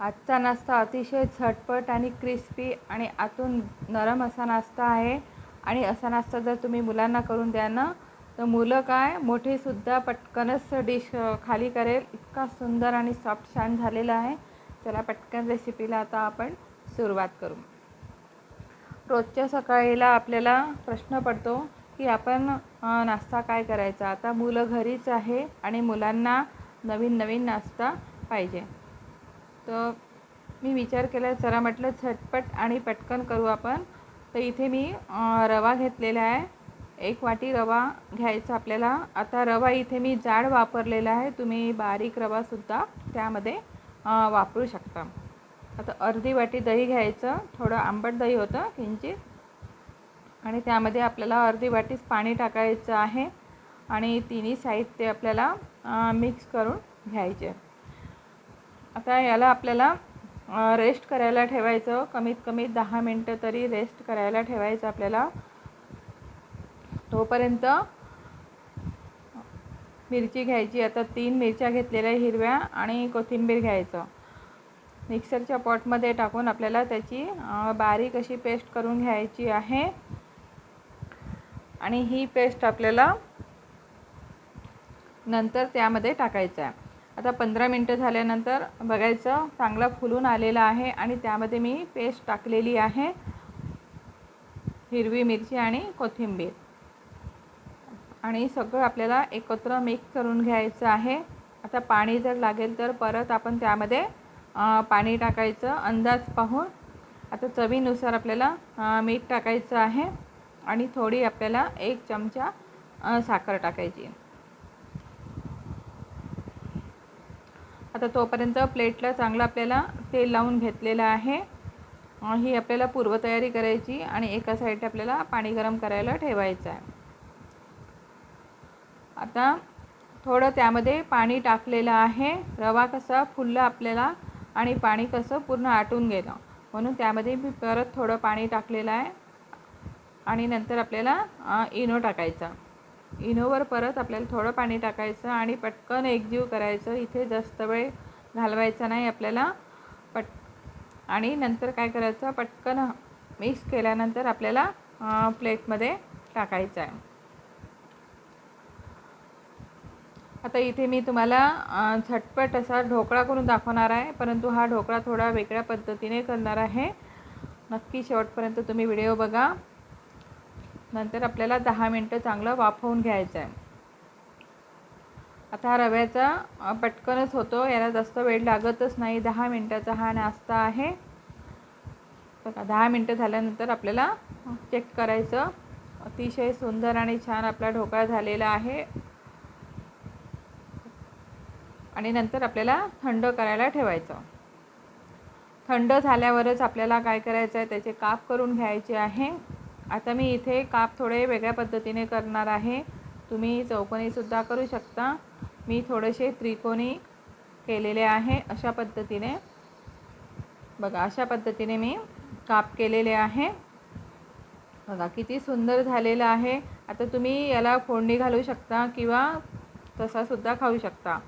आजचा नाश्ता अतिशय झटपट आणि क्रिस्पी आणि आतून नरम असा नाश्ता आहे. आणि असा नाश्ता जर तुम्ही मुलांना करून द्या ना तर मुलं काय मोठेसुद्धा पटकनच डिश खाली करेल. इतका सुंदर आणि सॉफ्ट छान झालेला आहे. चला पटकन रेसिपीला आता आपण सुरुवात करू. रोजच्या सकाळीला आपल्याला प्रश्न पडतो की आपण नाश्ता काय करायचा? आता मुलं घरीच आहे आणि मुलांना नवीन नवीन नाश्ता पाहिजे. तर मी विचार केला चला म्हटलं झटपट आणि पटकन करू आपण. तर इथे मी रवा घेतलेला आहे. एक वाटी रवा घ्यायचा आपल्याला. आता रवा इथे मी जाड वापरलेला आहे. तुम्ही बारीक रवासुद्धा त्यामध्ये वापरू शकता. आता अर्धी वाटी दही घ्यायचं. थोडं आंबट दही होतं किंचित. आणि त्यामध्ये आपल्याला अर्धी वाटीच पाणी टाकायचं आहे. आणि तिन्ही साहित्य आपल्याला मिक्स करून घ्यायचे. आता याला आपल्याला रेस्ट करायला ठेवायचं. कमीत कमी दहा मिनटं तरी रेस्ट करायला ठेवायचं आपल्याला. तोपर्यंत मिरची घ्यायची. आता तीन मिरच्या घेतलेल्या हिरव्या आणि कोथिंबीर घ्यायचं. मिक्सरच्या पॉटमध्ये टाकून आपल्याला त्याची बारीक अशी पेस्ट करून घ्यायची आहे. आणि ही पेस्ट आपल्याला नंतर त्यामध्ये टाकायचं आहे. आता पंधरा मिनटं झाल्यानंतर बघायचं चांगला फुलून आलेला आहे आणि त्यामध्ये मी पेस्ट टाकलेली आहे. हिरवी मिरची आणि कोथिंबीर. आणि सगळं आपल्याला एकत्र मिक्स करून घ्यायचं आहे. आता पाणी जर लागेल तर परत आपण त्यामध्ये पाणी टाकायचं अंदाज पाहून. आता चवीनुसार आपल्याला मीठ टाकायचं आहे. आणि थोडी आपल्याला एक चमचा साखर टाकायची. आता तोपर्यंत प्लेटला चांगलं आपल्याला तेल लावून घेतलेलं आहे. ही आपल्याला पूर्वतयारी करायची आणि एका साईड आपल्याला पाणी गरम करायला ठेवायचं आहे. आता थोडं त्यामध्ये पाणी टाकलेलं आहे. रवा कसा फुलला आपल्याला आणि पाणी कसं पूर्ण आटून गेलं. म्हणून त्यामध्ये मी परत थोडं पाणी टाकलेलं आहे. आणि नंतर आपल्याला इनो टाकायचा. इनोवर परत आपल्याला थोडं पाणी टाकायचं आणि पटकन एकजीव करायचं. इथे जास्त वेळ घालवायचा नाही आपल्याला. पट आणि नंतर काय करायचं? पटकन मिक्स केल्यानंतर आपल्याला प्लेटमध्ये टाकायचं आहे. आता इथे मी तुम्हाला झटपट असा ढोकळा करून दाखवणार आहे. परंतु हा ढोकळा थोडा वेगळ्या पद्धतीने करणार आहे. नक्की शेवटपर्यंत तुम्ही व्हिडिओ बघा. नंतर आपल्याला दहा मिनटं चांगलं वाफवून घ्यायचं आहे आता हा रव्याचा पटकनच होतो. याला जास्त वेळ लागतच नाही. दहा मिनटाचा हा नाश्ता आहे. बघा दहा मिनटं झाल्यानंतर आपल्याला चेक करायचं. अतिशय सुंदर आणि छान आपला ढोकळा झालेला आहे. आणि नंतर आपल्याला थंड करायला ठेवायचं. थंड झाल्यावरच आपल्याला काय करायचं आहे त्याचे काप करून घ्यायचे आहे. आता मी इथे काप थोडे वेगळ्या पद्धतीने करणार आहे. तुम्ही चौकोनीसुद्धा करू शकता. मी थोडेसे त्रिकोणी केलेले आहे अशा पद्धतीने. बघा अशा पद्धतीने मी काप केलेले आहे. बघा किती सुंदर झालेलं आहे. आता तुम्ही याला फोडणी घालू शकता किंवा तसासुद्धा खाऊ शकता.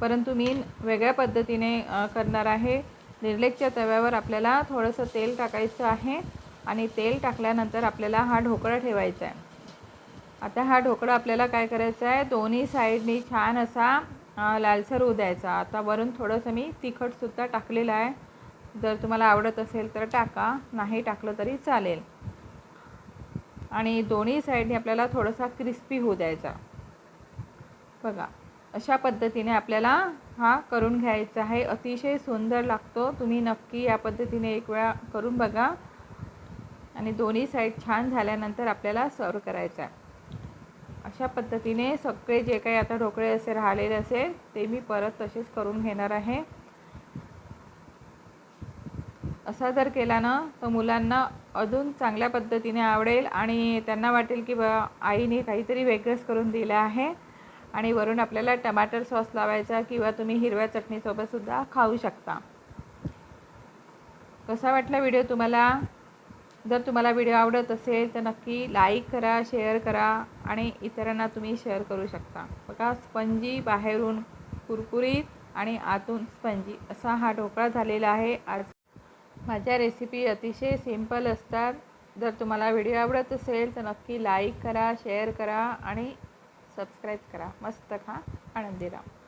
परंतु मी वेगळ्या पद्धतीने करणार आहे. निर्लेकच्या तव्यावर आपल्याला थोडंसं तेल टाकायचं आहे. आणि तेल टाकल्यानंतर आपल्याला हा ढोकळा ठेवायचा आहे. आता हा ढोकळा आपल्याला काय करायचा आहे? दोन्ही साईडनी छान असा लालसर होऊ द्यायचा. आता वरून थोडंसं मी तिखटसुद्धा टाकलेलं आहे. जर तुम्हाला आवडत असेल तर टाका नाही टाकलं तरी चालेल. आणि दोन्ही साईडने आपल्याला थोडासा क्रिस्पी होऊ द्यायचा. बघा अशा पद्धतीने आपल्याला हा करून घ्यायचा आहे. अतिशय सुंदर लागतो. तुम्ही नक्की या पद्धतीने एक वेळा करून बघा. आणि दोन्ही साईड छान झाल्यानंतर आपल्याला सर्व करायचा आहे अशा पद्धतीने सगळे जे काही आता ढोकळे असे राहिलेले असेल ते मी परत तसेच करून घेणार आहे. असा जर केला ना तर मुलांना अजून चांगल्या पद्धतीने आवडेल आणि त्यांना वाटेल की बा आईने काहीतरी वेगळंच करून दिलं आहे आणि वरून आपल्याला टमाटर सॉस लावायचा किंवा तुम्ही हिरव्या चटणीसोबतसुद्धा खाऊ शकता. कसा वाटला व्हिडिओ तुम्हाला? जर तुम्हाला व्हिडिओ आवडत असेल तर नक्की लाईक करा शेअर करा आणि इतरांना तुम्ही शेअर करू शकता. बघा स्पंजी बाहेरून कुरकुरीत आणि आतून स्पंजी. असा हा ढोकळा झालेला आहे. आज माझ्या रेसिपी अतिशय सिंपल असतात. जर तुम्हाला व्हिडिओ आवडत असेल तर नक्की लाईक करा शेअर करा आणि सबस्क्राईब करा. मस्त खा आनंदी राहा.